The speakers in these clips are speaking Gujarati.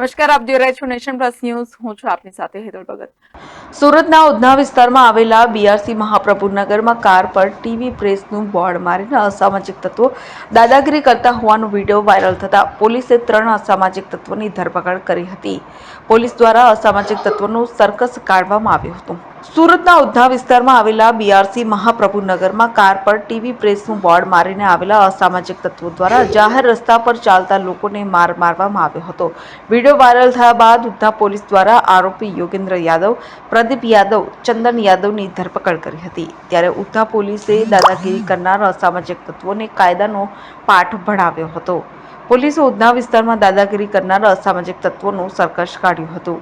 નમસ્કાર, આપ જોઈ રહ્યા છો નેશન પ્લસ ન્યૂઝ. હું છું આપની સાથે હેતલ ભગત. સુરતના ઉધના વિસ્તારમાં આવેલા બીઆરસી મહાપ્રભુનગરમાં કાર પર ટીવી પ્રેસનું બોર્ડ મારીને અસામાજિક તત્વો દાદાગીરી કરતા હોવાનો વીડિયો વાયરલ થતા પોલીસે ત્રણ અસામાજિક તત્વોની ધરપકડ કરી હતી. પોલીસ દ્વારા અસામાજિક તત્વોનું સર્કસ કાઢવામાં આવ્યું હતું. સુરતના ઉધના વિસ્તારમાં આવેલા બીઆરસી મહાપ્રભુનગરમાં કાર પર ટીવી પ્રેસનું બોર્ડ મારીને આવેલા અસામાજિક તત્વો દ્વારા જાહેર રસ્તા પર ચાલતા લોકોને માર મારવામાં આવ્યો હતો. વીડિયો વાયરલ થયા બાદ ઉધના પોલીસ દ્વારા આરોપી યોગેન્દ્ર યાદવ, પ્રદીપ યાદવ, ચંદન યાદવની ધરપકડ કરી હતી. ત્યારે ઉધના પોલીસે દાદાગીરી કરનાર અસામાજિક તત્વોને કાયદાનો પાઠ ભણાવ્યો હતો. પોલીસે ઉધના વિસ્તારમાં દાદાગીરી કરનાર અસામાજિક તત્વોનું સરકસ કાઢ્યું હતું.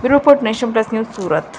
Bureau Nation Plus news Surat.